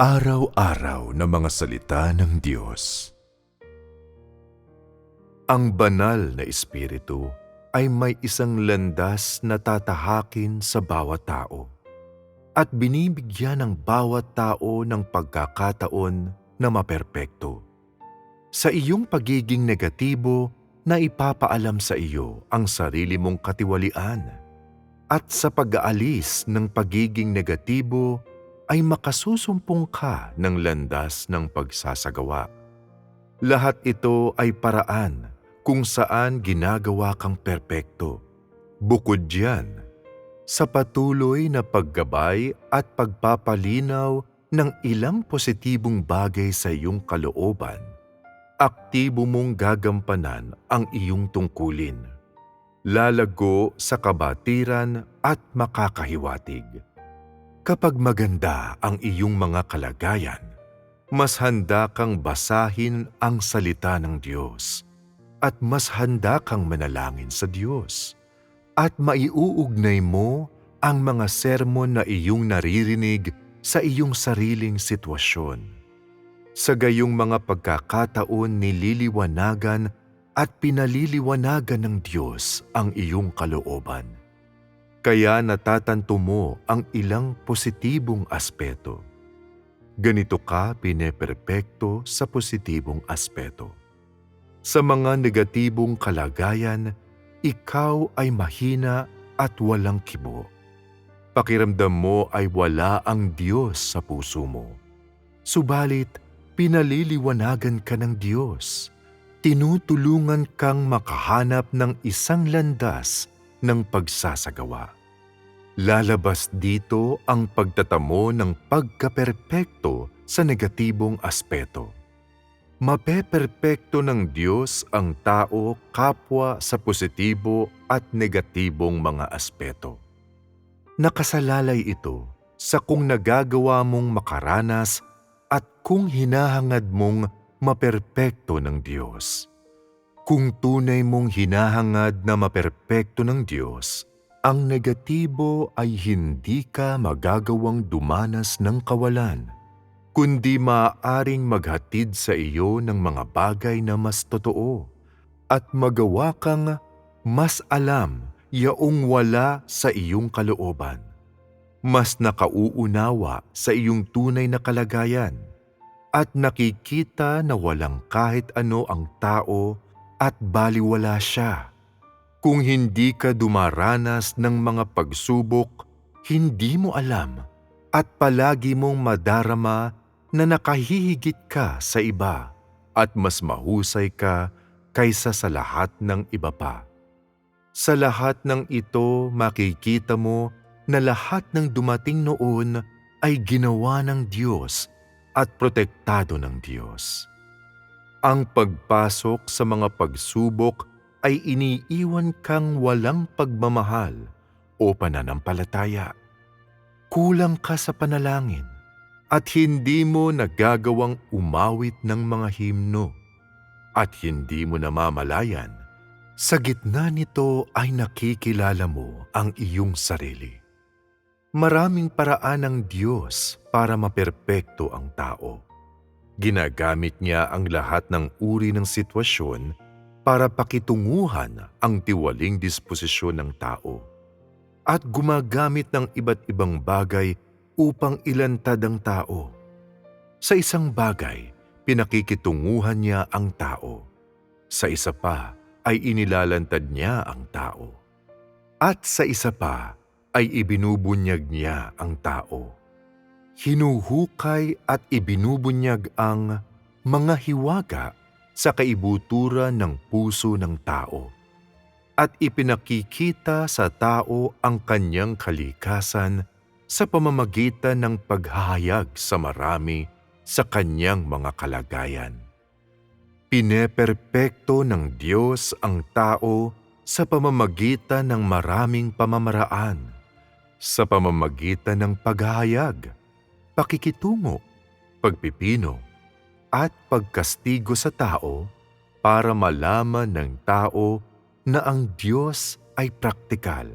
Araw-araw na mga salita ng Diyos. Ang banal na Espiritu ay may isang landas na tatahakin sa bawat tao at binibigyan ng bawat tao ng pagkakataon na maperpekto. Sa iyong pagiging negatibo na ipapaalam sa iyo ang sarili mong katiwalian at sa pag-aalis ng pagiging negatibo ay makasusumpong ka ng landas ng pagsasagawa. Lahat ito ay paraan kung saan ginagawa kang perpekto. Bukod diyan, sa patuloy na paggabay at pagpapalinaw ng ilang positibong bagay sa iyong kalooban, aktibo mong gagampanan ang iyong tungkulin. Lalago sa kabatiran at makakahiwatig. Kapag maganda ang iyong mga kalagayan, mas handa kang basahin ang salita ng Diyos at mas handa kang manalangin sa Diyos at maiuugnay mo ang mga sermon na iyong naririnig sa iyong sariling sitwasyon. Sa gayong mga pagkakataon nililiwanagan at pinaliliwanagan ng Diyos ang iyong kalooban kaya natatanto mo ang ilang positibong aspeto. Ganito ka pineperpekto sa positibong aspeto. Sa mga negatibong kalagayan, ikaw ay mahina at walang kibo. Pakiramdam mo ay wala ang Diyos sa puso mo. Subalit, pinaliliwanagan ka ng Diyos. Tinutulungan kang makahanap ng isang landas ng pagsasagawa. Lalabas dito ang pagtatamo ng pagkaperpekto sa negatibong aspeto. Mapeperpekto ng Diyos ang tao kapwa sa positibo at negatibong mga aspeto. Nakasalalay ito sa kung nagagawa mong makaranas at kung hinahangad mong maperpekto ng Diyos. Kung tunay mong hinahangad na maperpekto ng Diyos, ang negatibo ay hindi ka magagawang dumanas ng kawalan, kundi maaaring maghatid sa iyo ng mga bagay na mas totoo at magawa kang mas alam yaong wala sa iyong kalooban. Mas nakauunawa sa iyong tunay na kalagayan at nakikita na walang kahit ano ang tao at baliwala siya. Kung hindi ka dumaranas ng mga pagsubok, hindi mo alam at palagi mong madarama na nakahihigit ka sa iba at mas mahusay ka kaysa sa lahat ng iba pa. Sa lahat ng ito makikita mo na lahat ng dumating noon ay ginawa ng Diyos at protektado ng Diyos. Ang pagpasok sa mga pagsubok ay iniiwan kang walang pagmamahal o pananampalataya. Kulang ka sa panalangin at hindi mo nagagawang umawit ng mga himno at hindi mo namamalayan. Sa gitna nito ay nakikilala mo ang iyong sarili. Maraming paraan ng Diyos para maperpekto ang tao Ginagamit niya ang lahat ng uri ng sitwasyon para pakitunguhan ang tiwaling disposisyon ng tao at gumagamit ng iba't ibang bagay upang ilantad ang tao. Sa isang bagay, pinakikitunguhan niya ang tao. Sa isa pa ay inilalantad niya ang tao. At sa isa pa ay ibinubunyag niya ang tao hinuhukay at ibinubunyag ang mga hiwaga sa kaibutura ng puso ng tao at ipinakikita sa tao ang kanyang kalikasan sa pamamagitan ng paghahayag sa marami sa kanyang mga kalagayan. Pineperpekto ng Diyos ang tao sa pamamagitan ng maraming pamamaraan, sa pamamagitan ng paghahayag, pakikitungo, pagpipino, at pagkastigo sa tao para malaman ng tao na ang Diyos ay praktikal